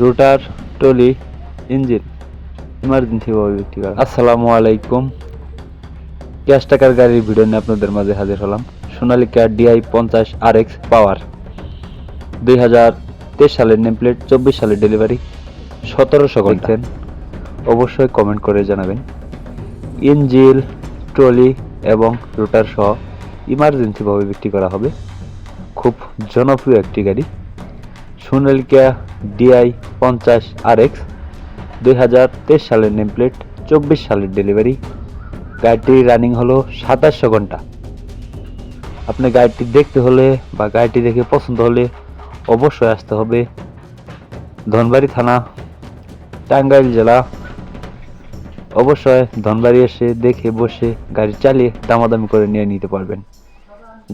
রোটার trolley engine emergency ভাবে বিক্রি করা। আসসালামু আলাইকুম। ক্যাশ টাকার গাড়ির ভিডিও নিয়ে আপনাদের মাঝে হাজির হলাম। সোনালিকা ডিআই পঞ্চাশ আর এক্স পাওয়ার দুই হাজার তেইশ সালের নেম প্লেট চব্বিশ সালের ডেলিভারি সতেরোশো করছেন অবশ্যই কমেন্ট করে জানাবেন। ইঞ্জিল ট্রলি এবং রোটার সহ ইমার্জেন্সিভাবে বিক্রি করা হবে। খুব জনপ্রিয় একটি গাড়ি। সোনালিকা ডিআই পঞ্চাশ আর এক্স দুই হাজার তেইশ সালের নেম প্লেট চব্বিশ সালের ডেলিভারি। গাড়িটি রানিং হলো সাতাশশো ঘণ্টা। আপনি গাড়িটি দেখতে হলে বা গাড়িটি দেখে পছন্দ হলে অবশ্যই আসতে হবে ধনবাড়ি থানা, টাঙ্গাইল জেলা। অবশ্যই ধনবাড়ি এসে দেখে বসে গাড়ি চালিয়ে দামাদামি করে নিয়ে নিতে পারবেন।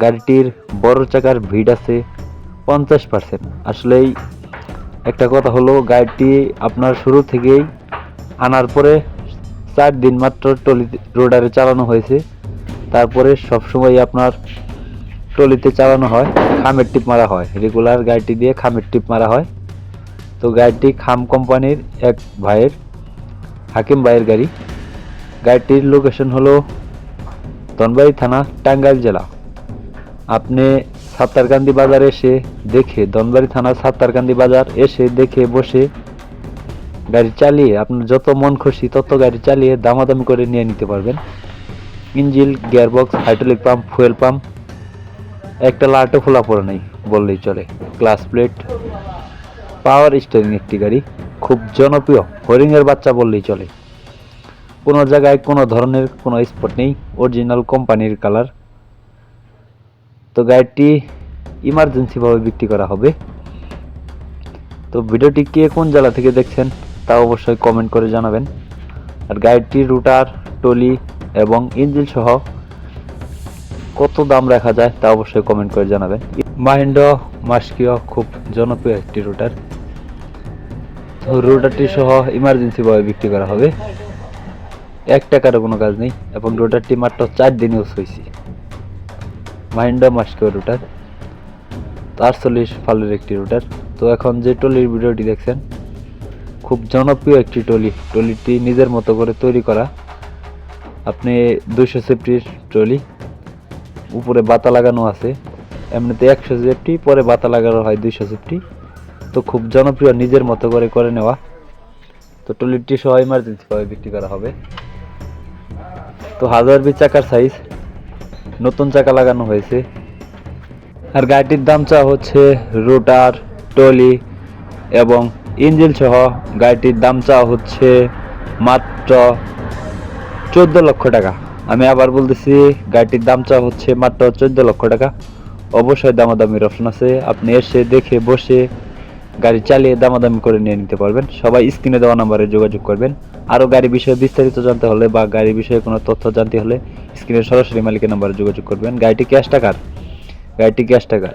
গাড়িটির বড় চাকার ভিড় আছে পঞ্চাশ পার্সেন্ট আসলেই একটা কথা হলো, গাড়িটি আপনার শুরু থেকেই আনার পরে চার দিন মাত্র টলি রোডারে চালানো হয়েছে। তারপরে সবসময় আপনার টলিতে চালানো হয়, খামের টিপ মারা হয়। রেগুলার গাড়িটি দিয়ে খামের টিপ মারা হয়। তো গাড়িটি খাম কোম্পানির এক ভাইয়ের, হাকিম ভাইয়ের গাড়ি। গাড়িটির লোকেশন হলো ধনবাড়ি থানা, টাঙ্গাইল জেলা। আপনি সাত্তারকান্দি বাজার এসে দেখে ধনবাড়ি থানা সাত্তারকান্দি বাজার এসে দেখে, বসে গাড়ি চালিয়ে আপনার যত মন খুশি তত গাড়ি চালিয়ে দামাদামি করে নিয়ে নিতে পারবেন। Engine, gearbox, hydraulic pump, fuel pump, একটা লাটও খোলা পড়ে নেই বললেই চলে। ক্লাস প্লেট, পাওয়ার স্টিয়ারিং একটি গাড়ি, খুব জনপ্রিয় হরিংয়ের বাচ্চা বললেই চলে। কোনো জায়গায় কোনো ধরনের কোনো স্পট নেই, অরিজিনাল কোম্পানির কালার। তো গাড়িটি ইমার্জেন্সিভাবে বিক্রি করা হবে। তো ভিডিওটি কে কোন জেলা থেকে দেখছেন তা অবশ্যই কমেন্ট করে জানাবেন। আর গাড়িটির রুটার, টলি এবং ইঞ্জিন সহ কত দাম রাখা যায় তা অবশ্যই কমেন্ট করে জানাবেন। মাহিন্দ্র মাস্কিও খুব জনপ্রিয় একটি রুটার। তো রুটারটি সহ ইমার্জেন্সিভাবে বিক্রি করা হবে। এক টাকারও কোনো কাজ নেই এবং রুটারটি মাত্র চার দিন ইউজ হয়েছে। মাহিন্দ্রা মাস্কিও রুটার আটচল্লিশ ফালের একটি রুটার তো এখন যে টলির ভিডিওটি দেখছেন, খুব জনপ্রিয় একটি টলি। টলিটি নিজের মতো করে তৈরি করা। আপনি দুইশো সেফটির ট্রলি উপরে বাতা লাগানো আছে। এমনিতে একশো সেফটি, পরে বাতা লাগানো হয় দুইশো সেফটি। তো খুব জনপ্রিয়, নিজের মতো করে করে নেওয়া। তো টলিটি সহ ইমার্জেন্সি ভাবে বিক্রি করা হবে। তো হাজার বিশ চাকার সাইজ নতুন চাকা লাগানো হয়েছে। আর গাড়িটির দাম চা হচ্ছে রোটার টলি এবং ইঞ্জিন সহ গাড়িটির দাম চা হচ্ছে মাত্র চোদ্দ লক্ষ টাকা। আমি আবার বলতেছি, গাড়িটির দাম চা হচ্ছে মাত্র চোদ্দ লক্ষ টাকা। অবশ্যই দামাদামির অপশন আছে। আপনি এসে দেখে বসে গাড়ি চালিয়ে দামাদামি করে নিয়ে নিতে পারবেন। সবাই স্ক্রিনে দেওয়া নাম্বারে যোগাযোগ করবেন। আরও গাড়ি বিষয়ে বিস্তারিত জানতে হলে বা গাড়ি বিষয়ে কোনো তথ্য জানতে হলে স্ক্রিনে সরাসরি মালিকের নাম্বারে যোগাযোগ করবেন। গাড়িটি ক্যাশ টাকার গাড়িটি ক্যাশ টাকার